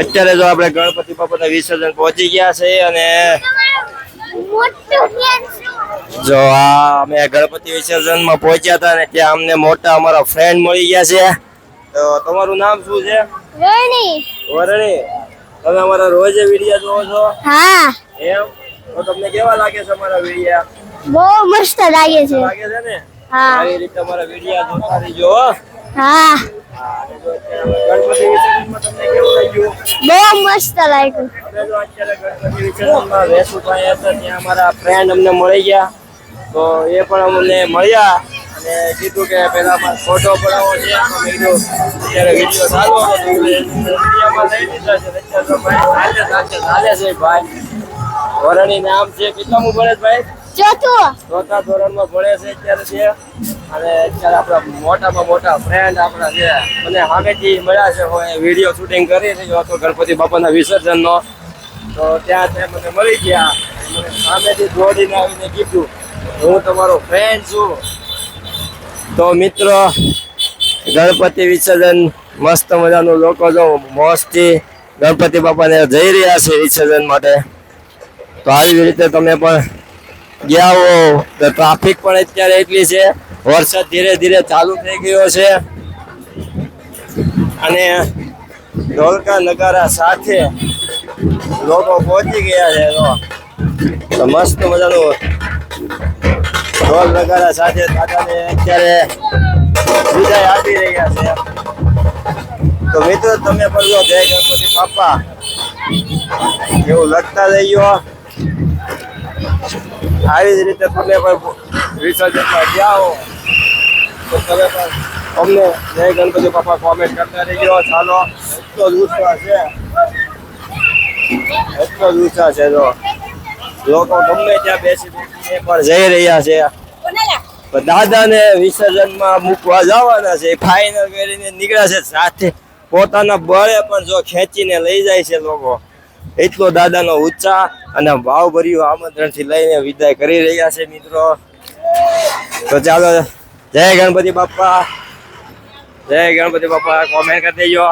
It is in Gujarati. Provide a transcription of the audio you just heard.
અત્યારે જો આપણે ગણપતિ બાપાના વિસર્જન પહોંચી ગયા છે અને જો આ અમે ગણપતિ વિસર્જનમાં પહોંચ્યા હતા ને ત્યાં અમને મોટા અમારા ફ્રેન્ડ મળી ગયા છે. તો તમારું નામ શું છે? વરણી. તમે અમારા રોજે વીડિયો જોવો છો? હા. એમ? તો તમને કેવા લાગે છે અમારા વિડિયા? બહુ મસ્ત લાગે છે. લાગે છે ને? હા. સારી રીતે અમારા વિડિયા જોતા રહેજો હા. હા. મસ્ત લાગ્યું. ત્યાં અમારા ફ્રેન્ડ અમને મળી ગયા તો એ પણ અમને મળ્યા અને કીધું કે પેલા અમારે ફોટો પડાવવો છે તો અત્યારે વીડિયો ચાલુ હતો વિડીયોમાં લઈ લીધા છે ભાઈ છે વરણી નામ છે કેટલામું ભણે છે ભાઈ ચોથું. ચોથા ધોરણમાં ભણે છે અત્યારે તે અને અત્યારે આપણા મોટામાં મોટા ફ્રેન્ડ આપણા છે મને સામેથી મળ્યા છે હોય વીડિયો શૂટિંગ કરી રહ્યો હતો ગણપતિ બાપાના વિસર્જનનો. તો ત્યાં તે મને મળી ગયા. મને સામેથી દોડીને આવીને કીધું, હું તમારો ફ્રેન્ડ છું. તો મિત્રો, ગણપતિ વિસર્જન મસ્ત મજાનું લોકો જો મોજથી ગણપતિ બાપાને જઈ રહ્યા છે વિસર્જન માટે. તો આવી રીતે તમે પણ ગયા હો તો ટ્રાફિક પણ અત્યારે એટલી છે. વરસાદ ધીરે ધીરે ચાલુ થઈ ગયો છે. અને ઢોલકા નગારા સાથે લોકો પહોંચી ગયા છે તો મસ્ત મજાનું ઢોલ નગારા સાથે દાદાને અત્યારે વિદાય આપી રહ્યા છે. તો મિત્રો, તમે પણ જો જય ગણપતિ બાપા એવું લખતા રહીજો આવી જ રીતે તમે પણ વિસર્જનમાં જાઓ. તમે પણ અમને જય ગણપતિ બાપા કોમેન્ટ કરતા રહેજો. ચાલો, એટલો જ ઉત્સાહ છે. એટલો જ ઉત્સાહ છે જો. લોકો ગમે ત્યાં બેસી બેસીને પણ જઈ રહ્યા છે. પણ દાદાને વિસર્જનમાં મૂકવા જવાના છે. ફાઇનલ કરીને નીકળ્યા છે. સાથે પોતાના બળે પણ જો ખેંચીને લઈ જાય છે લોકો. એટલો દાદાનો ઉત્સાહ અને ભાવભર્યું આમંત્રણથી લઈને વિદાય કરી રહ્યા છે મિત્રો. તો ચાલો જય ગણપતિ બાપા. જય ગણપતિ બાપા. કોમેન્ટ કરી દેજો.